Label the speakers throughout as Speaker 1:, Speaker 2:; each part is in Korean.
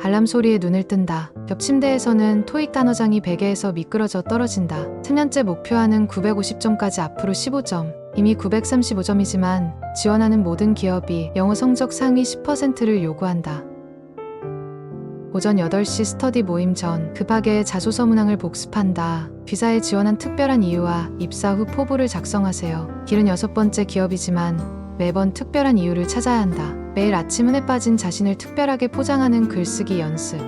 Speaker 1: 알람 소리에 눈을 뜬다. 옆 침대에서는 토익 단어장이 베개에서 미끄러져 떨어진다. 3년째 목표하는 950점까지 앞으로 15점. 이미 935점이지만 지원하는 모든 기업이 영어 성적 상위 10%를 요구한다. 오전 8시 스터디 모임 전 급하게 자소서 문항을 복습한다. 비자에 지원한 특별한 이유와 입사 후 포부를 작성하세요. 길은 여섯 번째 기업이지만 매번 특별한 이유를 찾아야 한다. 매일 아침 은에 빠진 자신을 특별하게 포장하는 글쓰기 연습.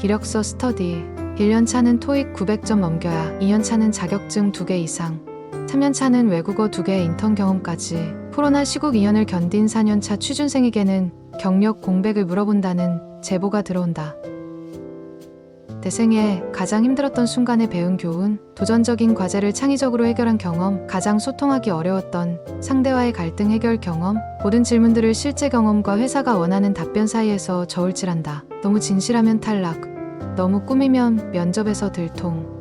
Speaker 1: 이력서 스터디. 1년 차는 토익 900점 넘겨야 2년 차는 자격증 2개 이상. 3년 차는 외국어 2개 인턴 경험까지. 코로나 시국 2년을 견딘 4년 차 취준생에게는 경력 공백을 물어본다는 제보가 들어온다. 내 생에 가장 힘들었던 순간에 배운 교훈, 도전적인 과제를 창의적으로 해결한 경험, 가장 소통하기 어려웠던 상대와의 갈등 해결 경험, 모든 질문들을 실제 경험과 회사가 원하는 답변 사이에서 저울질한다. 너무 진실하면 탈락, 너무 꾸미면 면접에서 들통.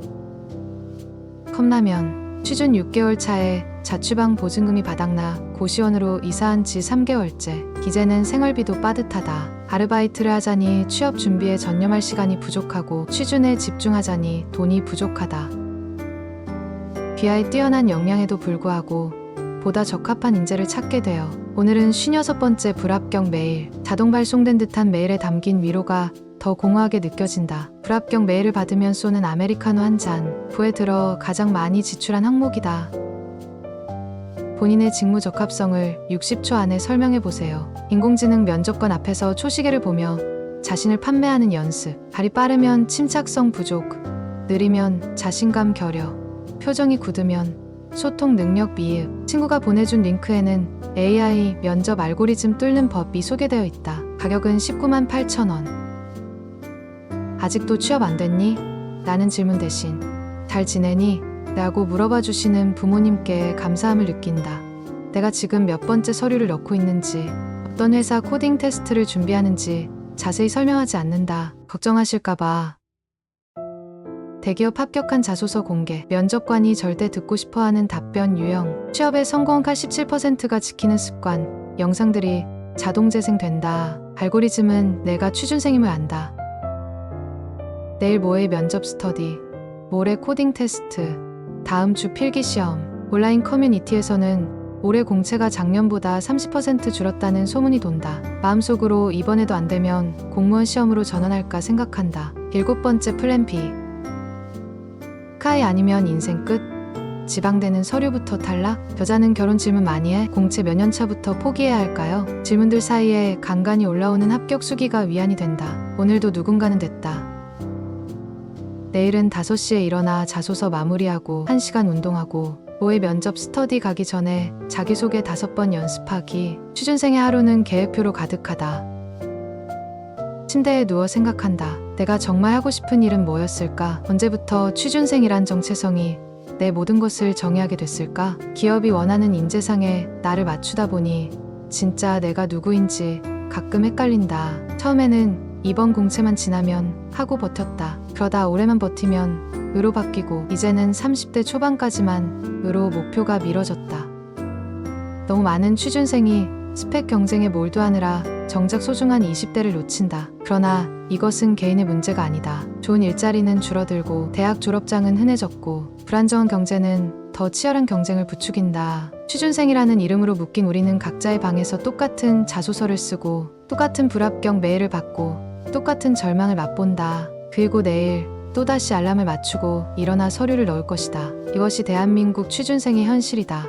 Speaker 1: 컵라면, 취준 6개월 차에 자취방 보증금이 바닥나 고시원으로 이사한 지 3개월째. 이제는 생활비도 빠듯하다. 아르바이트를 하자니 취업 준비에 전념할 시간이 부족하고 취준에 집중하자니 돈이 부족하다. BI 뛰어난 역량에도 불구하고 보다 적합한 인재를 찾게 되어 오늘은 56번째 불합격 메일, 자동 발송된 듯한 메일에 담긴 위로가 더 공허하게 느껴진다. 불합격 메일을 받으면 쏘는 아메리카노 한 잔, 부에 들어 가장 많이 지출한 항목이다. 본인의 직무 적합성을 60초 안에 설명해 보세요. 인공지능 면접관 앞에서 초시계를 보며 자신을 판매하는 연습. 발이 빠르면 침착성 부족, 느리면 자신감 결여, 표정이 굳으면 소통 능력 미흡. 친구가 보내준 링크에는 AI 면접 알고리즘 뚫는 법이 소개되어 있다. 가격은 19만 8천 원. 아직도 취업 안 됐니? 라는 질문 대신 잘 지내니? 라고 물어봐 주시는 부모님께 감사함을 느낀다. 내가 지금 몇 번째 서류를 넣고 있는지, 어떤 회사 코딩 테스트를 준비하는지 자세히 설명하지 않는다. 걱정하실까봐. 대기업 합격한 자소서 공개, 면접관이 절대 듣고 싶어 하는 답변 유형, 취업에 성공한 17%가 지키는 습관, 영상들이 자동 재생된다. 알고리즘은 내가 취준생임을 안다. 내일 모레 면접 스터디, 모레 코딩 테스트, 다음 주 필기 시험, 온라인 커뮤니티에서는 올해 공채가 작년보다 30% 줄었다는 소문이 돈다. 마음속으로 이번에도 안 되면 공무원 시험으로 전환할까 생각한다. 일곱 번째 플랜 B. 카이 아니면 인생 끝? 지방되는 서류부터 탈락? 여자는 결혼 질문 많이 해? 공채 몇 년 차부터 포기해야 할까요? 질문들 사이에 간간히 올라오는 합격 수기가 위안이 된다. 오늘도 누군가는 됐다. 내일은 5시에 일어나 자소서 마무리하고 1시간 운동하고 모의 면접 스터디 가기 전에 자기소개 5번 연습하기 취준생의 하루는 계획표로 가득하다. 침대에 누워 생각한다. 내가 정말 하고 싶은 일은 뭐였을까? 언제부터 취준생이란 정체성이 내 모든 것을 정의하게 됐을까? 기업이 원하는 인재상에 나를 맞추다 보니 진짜 내가 누구인지 가끔 헷갈린다. 처음에는 이번 공채만 지나면 하고 버텼다. 그러다 올해만 버티면 으로 바뀌고 이제는 30대 초반까지만 으로 목표가 미뤄졌다. 너무 많은 취준생이 스펙 경쟁에 몰두하느라 정작 소중한 20대를 놓친다. 그러나 이것은 개인의 문제가 아니다. 좋은 일자리는 줄어들고 대학 졸업장은 흔해졌고 불안정한 경제는 더 치열한 경쟁을 부추긴다. 취준생이라는 이름으로 묶인 우리는 각자의 방에서 똑같은 자소서를 쓰고 똑같은 불합격 메일을 받고 똑같은 절망을 맛본다. 그리고 내일 또다시 알람을 맞추고 일어나 서류를 넣을 것이다. 이것이 대한민국 취준생의 현실이다.